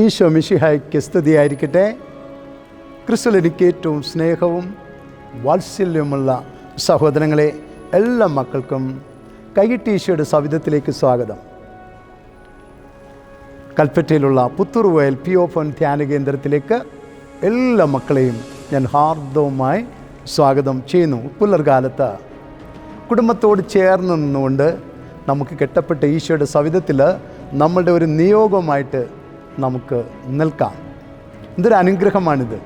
ഈശോ മിഷിഹായ്ക്ക് സ്തുതിയായിരിക്കട്ടെ. ക്രിസ്തുവിൽ എനിക്ക് ഏറ്റവും സ്നേഹവും വാത്സല്യവുമുള്ള സഹോദരങ്ങളെ എല്ലാ മക്കൾക്കും കൈകിട്ടി ഈശോയുടെ സവിധത്തിലേക്ക് സ്വാഗതം. കൽപ്പറ്റയിലുള്ള പുത്തൂർ വയൽ പി ഒ ഫോൺ ധ്യാന കേന്ദ്രത്തിലേക്ക് എല്ലാ മക്കളെയും ഞാൻ ഹാർദവുമായി സ്വാഗതം ചെയ്യുന്നു. പുലർകാലത്ത് കുടുംബത്തോട് ചേർന്ന് നിന്നുകൊണ്ട് നമുക്ക് കെട്ടപ്പെട്ട ഈശോയുടെ സവിധത്തിൽ നമ്മളുടെ ഒരു നിയോഗമായിട്ട് നമുക്ക് നിൽക്കാം. എന്തൊരു അനുഗ്രഹമാണിത്.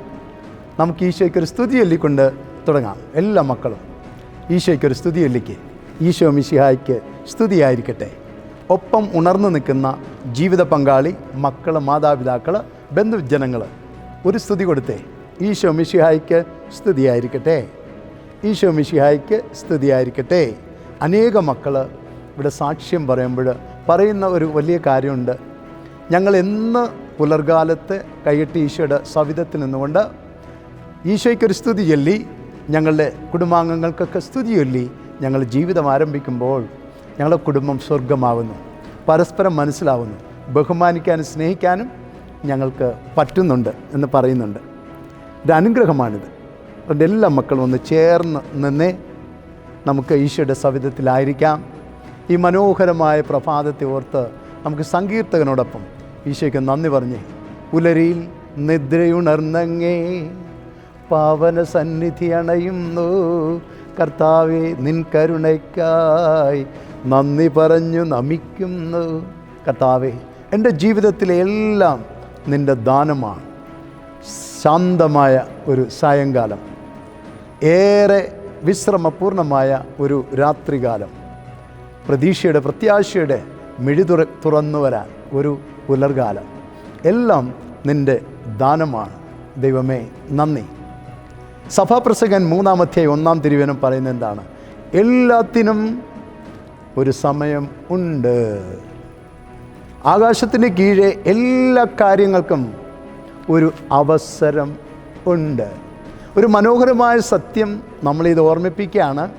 നമുക്ക് ഈശോയ്ക്കൊരു സ്തുതി ചൊല്ലിക്കൊണ്ട് തുടങ്ങാം. എല്ലാ മക്കളും ഈശോയ്ക്കൊരു സ്തുതി ചൊല്ലിക്ക്. ഈശോ മിശിഹായ്ക്ക് സ്തുതിയായിരിക്കട്ടെ. ഒപ്പം ഉണർന്നു നിൽക്കുന്ന ജീവിത പങ്കാളി മക്കൾ മാതാപിതാക്കൾ ബന്ധുജനങ്ങൾ ഒരു സ്തുതി കൊടുത്തേ. ഈശോ മിശിഹായ്ക്ക് സ്തുതിയായിരിക്കട്ടെ. ഈശോ മിശിഹായ്ക്ക് സ്തുതിയായിരിക്കട്ടെ. അനേക മക്കൾ ഇവിടെ സാക്ഷ്യം പറയുമ്പോൾ പറയുന്ന ഒരു വലിയ കാര്യമുണ്ട്. ഞങ്ങൾ എന്ന് പുലർകാലത്ത് കൈയിട്ട് ഈശോയുടെ സവിധത്തിൽ നിന്നുകൊണ്ട് ഈശോയ്ക്കൊരു സ്തുതി ചൊല്ലി ഞങ്ങളുടെ കുടുംബാംഗങ്ങൾക്കൊക്കെ സ്തുതി ചൊല്ലി ഞങ്ങൾ ജീവിതം ആരംഭിക്കുമ്പോൾ ഞങ്ങളുടെ കുടുംബം സ്വർഗമാവുന്നു പരസ്പരം മനസ്സിലാവുന്നു ബഹുമാനിക്കാനും സ്നേഹിക്കാനും ഞങ്ങൾക്ക് പറ്റുന്നുണ്ട് എന്ന് പറയുന്നുണ്ട്. ഒരു അനുഗ്രഹമാണിത്. അതുകൊണ്ട് എല്ലാ മക്കളും ഒന്ന് ചേർന്ന് നിന്നേ നമുക്ക് ഈശോയുടെ സവിധത്തിലായിരിക്കാം. ഈ മനോഹരമായ പ്രഭാതത്തെ ഓർത്ത് നമുക്ക് സങ്കീർത്തകനോടൊപ്പം ഈശോയ്ക്ക് നന്ദി പറഞ്ഞ് പുലരിയിൽ നിദ്രയുണർന്നങ്ങേ പാവന സന്നിധി അണയുന്നു. കർത്താവെ നിൻ കരുണയ്ക്കായി നന്ദി പറഞ്ഞു നമിക്കുന്നു. കർത്താവെ എന്റെ ജീവിതത്തിലെ എല്ലാം നിന്റെ ദാനമാണ്. ശാന്തമായ ഒരു സായങ്കാലം. ഏറെ വിശ്രമപൂർണമായ ഒരു രാത്രികാലം. പ്രതീക്ഷയുടെ പ്രത്യാശയുടെ മിഴി തുറ തുറന്നു വരാൻ ഒരു പുലർകാലം. എല്ലാം നിന്റെ ദാനമാണ്. ദൈവമേ നന്ദി. സഭാപ്രസംഗൻ മൂന്നാമത്തെ ഒന്നാം തിരുവനം പറയുന്നത് എന്താണ്? എല്ലാത്തിനും ഒരു സമയം ഉണ്ട്. ആകാശത്തിന് കീഴെ എല്ലാ കാര്യങ്ങൾക്കും ഒരു അവസരം ഉണ്ട്. ഒരു മനോഹരമായ സത്യം നമ്മളിത് ഓർമ്മിപ്പിക്കുകയാണ്.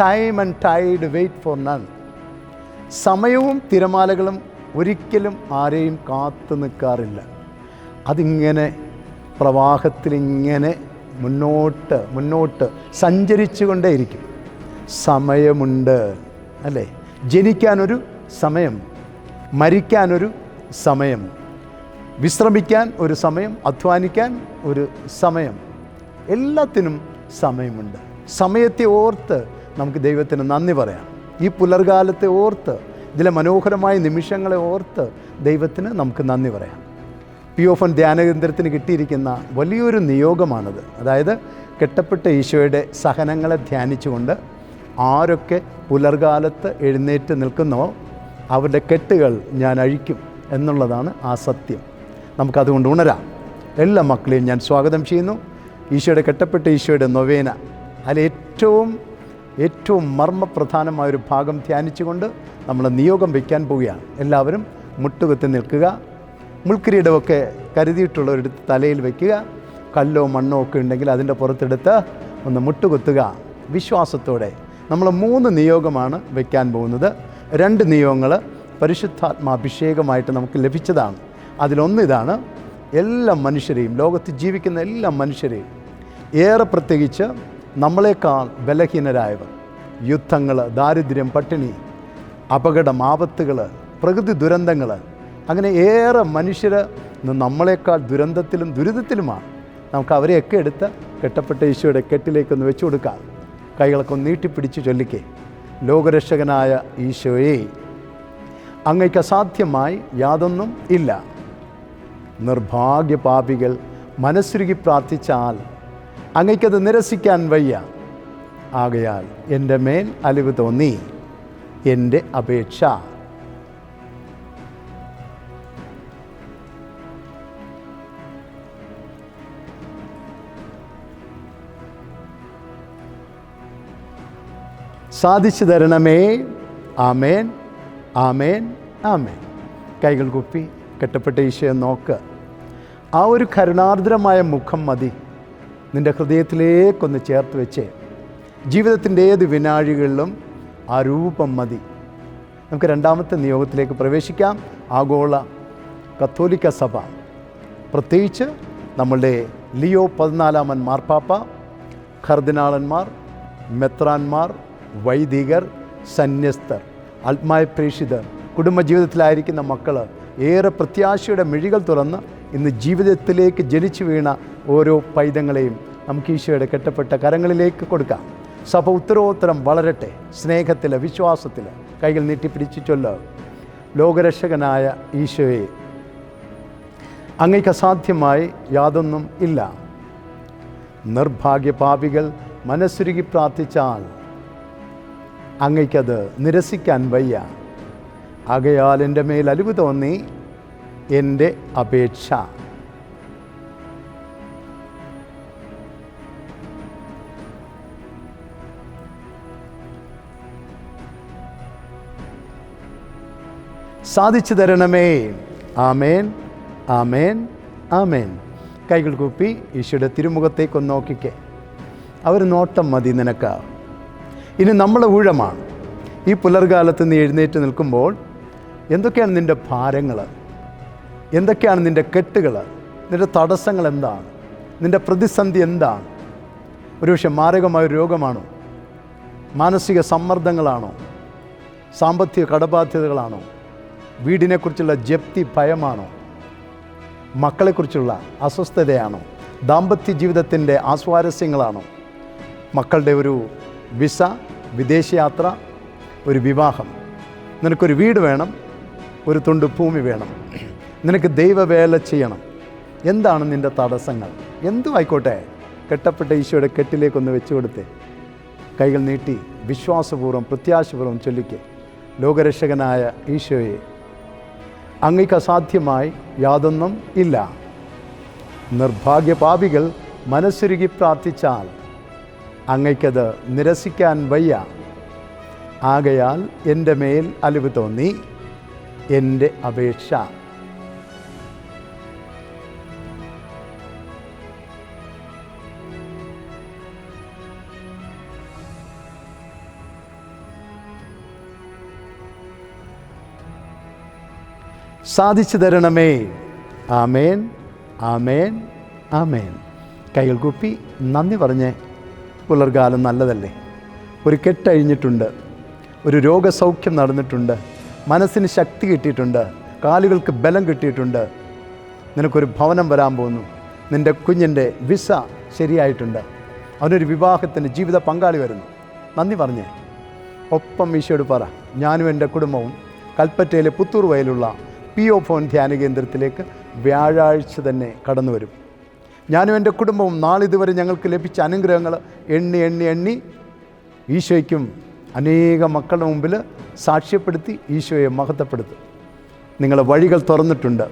Time and tide wait for none സമയവും തിരമാലകളും ഒരിക്കലും ആരെയും കാത്തു നിൽക്കാറില്ല. അതിങ്ങനെ പ്രവാഹത്തിലിങ്ങനെ മുന്നോട്ട് മുന്നോട്ട് സഞ്ചരിച്ചു കൊണ്ടേയിരിക്കും സമയമുണ്ട് അല്ലേ? ജനിക്കാനൊരു സമയം മരിക്കാനൊരു സമയം വിശ്രമിക്കാൻ ഒരു സമയം അധ്വാനിക്കാൻ ഒരു സമയം. എല്ലാത്തിനും സമയമുണ്ട്. സമയത്തെ ഓർത്ത് നമുക്ക് ദൈവത്തിന് നന്ദി പറയാം. ഈ പുലർകാലത്തെ ഓർത്ത് ഇതിലെ മനോഹരമായ നിമിഷങ്ങളെ ഓർത്ത് ദൈവത്തിന് നമുക്ക് നന്ദി പറയാം. പി ഓഫ് എൻ ധ്യാനകേന്ദ്രത്തിന് കിട്ടിയിരിക്കുന്ന വലിയൊരു നിയോഗമാണത്. അതായത് കെട്ടപ്പെട്ട ഈശോയുടെ സഹനങ്ങളെ ധ്യാനിച്ചുകൊണ്ട് ആരൊക്കെ പുലർകാലത്ത് എഴുന്നേറ്റ് നിൽക്കുന്നോ അവരുടെ കെട്ടുകൾ ഞാൻ അഴിക്കും എന്നുള്ളതാണ് ആ സത്യം. നമുക്കതുകൊണ്ട് ഉണരാം. എല്ലാ മക്കളെയും ഞാൻ സ്വാഗതം ചെയ്യുന്നു. ഈശോയുടെ കെട്ടപ്പെട്ട ഈശോയുടെ നൊവേന. അതിൽ ഏറ്റവും ഏറ്റവും മർമ്മപ്രധാനമായ ഒരു ഭാഗം ധ്യാനിച്ചുകൊണ്ട് നമ്മൾ നിയോഗം വയ്ക്കാൻ പോവുകയാണ്. എല്ലാവരും മുട്ടുകുത്തി നിൽക്കുക. മുൾക്കിരീടമൊക്കെ കരുതിയിട്ടുള്ളവരെടുത്ത് തലയിൽ വയ്ക്കുക കല്ലോ മണ്ണോ ഒക്കെ ഉണ്ടെങ്കിൽ അതിന്റെ പുറത്തെടുത്ത് ഒന്ന് മുട്ടുകുത്തുക. വിശ്വാസത്തോടെ നമ്മൾ മൂന്ന് നിയോഗമാണ് വയ്ക്കാൻ പോകുന്നത്. രണ്ട് നിയോഗങ്ങൾ പരിശുദ്ധാത്മാഭിഷേകമായിട്ട് നമുക്ക് ലഭിച്ചതാണ്. അതിലൊന്ന് ഇതാണ് എല്ലാ മനുഷ്യരെയും ലോകത്ത് ജീവിക്കുന്ന എല്ലാ മനുഷ്യരെയും ഏറെ പ്രത്യേകിച്ച് നമ്മളെക്കാൾ ബലഹീനരായവർ. യുദ്ധങ്ങൾ ദാരിദ്ര്യം പട്ടിണി അപകടം ആപത്തുകൾ പ്രകൃതി ദുരന്തങ്ങൾ അങ്ങനെ ഏറെ മനുഷ്യർ നമ്മളെക്കാൾ ദുരന്തത്തിലും ദുരിതത്തിലുമാണ്. നമുക്ക് അവരെയൊക്കെ എടുത്ത് കെട്ടപ്പെട്ട ഈശോയുടെ കെട്ടിലേക്കൊന്ന് വെച്ചു കൊടുക്കാം. കൈകളൊക്കെ ഒന്ന് നീട്ടിപ്പിടിച്ച് ചൊല്ലിക്കേ. ലോകരക്ഷകനായ ഈശോയെ അങ്ങയ്ക്ക് അസാധ്യമായി യാതൊന്നും ഇല്ല. നിർഭാഗ്യ പാപികൾ മനസ്സുരുകി പ്രാർത്ഥിച്ചാൽ അങ്ങയ്ക്കത് നിരസിക്കാൻ വയ്യ. ആകയാൽ എന്റെ മേൽ അലിവ് തോന്നി. എന്റെ അപേക്ഷ. സാധിച്ചു തരണമേ. ആമേൻ. ആമേൻ. ആമേൻ. കൈകൾ കുപ്പി കെട്ടപ്പെട്ട ഈശയെ നോക്ക്. ആ ഒരു കരുണാർദ്രമായ മുഖം മതി. നിന്റെ ഹൃദയത്തിലേക്കൊന്ന് ചേർത്ത് വെച്ചേ. ജീവിതത്തിന്റെ ഏത് വിനാഴികളിലും ആ രൂപം മതി. നമുക്ക് രണ്ടാമത്തെ നിയോഗത്തിലേക്ക് പ്രവേശിക്കാം. ആഗോള കത്തോലിക്ക സഭ. പ്രത്യേകിച്ച് നമ്മളുടെ ലിയോ പതിനാലാമൻ മാർപ്പാപ്പ കർദിനാളന്മാർ മെത്രാന്മാർ വൈദികർ സന്യസ്തർ ആത്മായ പ്രേക്ഷിതർ കുടുംബജീവിതത്തിലായിരിക്കുന്ന മക്കൾ ഏറെ പ്രത്യാശയുടെ മിഴികൾ തുറന്ന് ഇന്ന് ജീവിതത്തിലേക്ക് ജനിച്ചു വീണ ഓരോ പൈതങ്ങളെയും നമുക്ക് ഈശോയുടെ കെട്ടപ്പെട്ട കരങ്ങളിലേക്ക് കൊടുക്കാം. സഭ ഉത്തരോത്തരം വളരട്ടെ സ്നേഹത്തിൽ വിശ്വാസത്തിൽ കൈകൾ നീട്ടിപ്പിടിച്ച് ചൊല്ല. ലോകരക്ഷകനായ ഈശോയെ അങ്ങയ്ക്ക് അസാധ്യമായി യാതൊന്നും ഇല്ല. നിർഭാഗ്യ പാപികൾ മനസ്സുരുകി പ്രാർത്ഥിച്ചാൽ അങ്ങയ്ക്കത് നിരസിക്കാൻ വയ്യ. ആകയാൽ എന്റെ മേൽ അലിവ് തോന്നി എന്റെ അപേക്ഷ. സാധിച്ചു തരണമേ. ആമേൻ ആമേൻ ആമേൻ. കൈകൾ കൂപ്പി ഈശോയുടെ തിരുമുഖത്തേക്കൊന്ന് നോക്കിക്കേ. അവർ നോട്ടം മതി നിനക്ക്. ഇനി നമ്മളെ ഊഴമാണ്. ഈ പുലർകാലത്ത് നീ എഴുന്നേറ്റ് നിൽക്കുമ്പോൾ എന്തൊക്കെയാണ് നിന്റെ ഭാരങ്ങൾ എന്തൊക്കെയാണ് നിന്റെ കെട്ടുകൾ നിന്റെ തടസ്സങ്ങൾ എന്താണ്? നിന്റെ പ്രതിസന്ധി എന്താണ്? ഒരുപക്ഷെ മാരകമായ രോഗമാണോ? മാനസിക സമ്മർദ്ദങ്ങളാണോ? സാമ്പത്തിക കടബാധ്യതകളാണോ? വീടിനെക്കുറിച്ചുള്ള ജപ്തി ഭയമാണോ? മക്കളെക്കുറിച്ചുള്ള അസ്വസ്ഥതയാണോ? ദാമ്പത്യ ജീവിതത്തിന്റെ ആസ്വാരസ്യങ്ങളാണോ? മക്കളുടെ ഒരു വിസ വിദേശയാത്ര ഒരു വിവാഹം. നിനക്കൊരു വീട് വേണം ഒരു തുണ്ട് ഭൂമി വേണം. നിനക്ക് ദൈവവേല ചെയ്യണം. എന്താണ് നിന്റെ തടസ്സങ്ങൾ? എന്തുമായിക്കോട്ടെ? കെട്ടപ്പെട്ട ഈശോയുടെ കെട്ടിലേക്കൊന്ന് വെച്ചു കൊടുത്തേ. കൈകൾ നീട്ടി വിശ്വാസപൂർവം പ്രത്യാശപൂർവം ചൊല്ലിക്കേ. ലോകരക്ഷകനായ ഈശോയെ അങ്ങയ്ക്ക് അസാധ്യമായി യാതൊന്നും ഇല്ല. നിർഭാഗ്യ പാപികൾ മനസ്സുരുകി പ്രാർത്ഥിച്ചാൽ അങ്ങയ്ക്കത് നിരസിക്കാൻ വയ്യ. ആകയാൽ എന്റെ മേൽ അലിവ് തോന്നി എന്റെ അപേക്ഷ സാധിച്ചു തരണമേ. ആമേൻ ആമേൻ ആമേൻ. കൈകൾ കുപ്പി നന്ദി പറഞ്ഞേ പുലർകാലം നല്ലതല്ലേ? ഒരു കെട്ടഴിഞ്ഞിട്ടുണ്ട് ഒരു രോഗസൗഖ്യം നടന്നിട്ടുണ്ട് മനസ്സിന് ശക്തി കിട്ടിയിട്ടുണ്ട് കാലുകൾക്ക് ബലം കിട്ടിയിട്ടുണ്ട്. നിനക്കൊരു ഭവനം വരാൻ പോകുന്നു നിന്റെ കുഞ്ഞിന്റെ വിസ ശരിയായിട്ടുണ്ട്. അവനൊരു വിവാഹത്തിന് ജീവിത പങ്കാളി വരുന്നു. നന്ദി പറഞ്ഞേ. ഒപ്പം ഈശോയോട് പറ ഞാനും എന്റെ കുടുംബവും കൽപ്പറ്റയിലെ പുത്തൂർ വയലുള്ള പി ഒ ഫോൺ ധ്യാന കേന്ദ്രത്തിലേക്ക് വ്യാഴാഴ്ച തന്നെ കടന്നു വരും. ഞാനും എന്റെ കുടുംബവും നാളിതുവരെ ഞങ്ങൾക്ക് ലഭിച്ച അനുഗ്രഹങ്ങൾ എണ്ണി എണ്ണി എണ്ണി ഈശോയ്ക്കും അനേക മക്കളുടെ മുമ്പിൽ സാക്ഷ്യപ്പെടുത്തി ഈശോയെ മഹത്വപ്പെടുത്തും. നിങ്ങളെ വഴികൾ തുറന്നിട്ടുണ്ട്.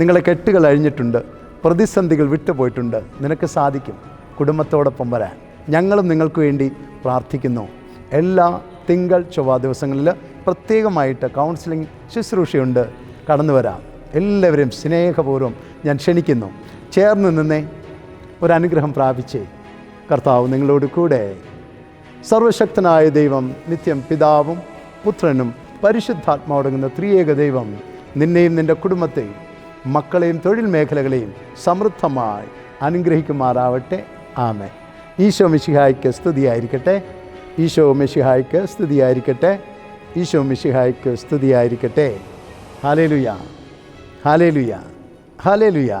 നിങ്ങളെ കെട്ടുകൾ അഴിഞ്ഞിട്ടുണ്ട്. പ്രതിസന്ധികൾ വിട്ടുപോയിട്ടുണ്ട്. നിനക്ക് സാധിക്കും. കുടുംബത്തോടൊപ്പം വരാൻ. ഞങ്ങളും നിങ്ങൾക്ക് വേണ്ടി പ്രാർത്ഥിക്കുന്നു. എല്ലാ തിങ്കൾ ചൊവ്വ ദിവസങ്ങളിൽ പ്രത്യേകമായിട്ട് കൗൺസിലിംഗ് ശുശ്രൂഷയുണ്ട്. കടന്നു വരാം. എല്ലാവരെയും സ്നേഹപൂർവം ഞാൻ ക്ഷണിക്കുന്നു. ചേർന്ന് നിന്നേ ഒരനുഗ്രഹം പ്രാപിച്ചേ. കർത്താവ് നിങ്ങളോട് കൂടെ. സർവശക്തനായ ദൈവം നിത്യം പിതാവും പുത്രനും പരിശുദ്ധാത്മാവടങ്ങുന്ന ത്രിയേക ദൈവം നിന്നെയും നിന്റെ കുടുംബത്തെയും മക്കളെയും തൊഴിൽ മേഖലകളെയും സമൃദ്ധമായി അനുഗ്രഹിക്കുമാറാവട്ടെ. ആമേ ഈശോ മിശിഹായ്ക്ക് സ്തുതിയായിരിക്കട്ടെ. ഈശോ മിശിഹായ്ക്ക് സ്തുതിയായിരിക്കട്ടെ. ഈശോ മിശിഹായ്ക്ക് സ്തുതിയായിരിക്കട്ടെ. ഹാലേലുയ. ഹാലേലുയ. ഹാലേലുയ.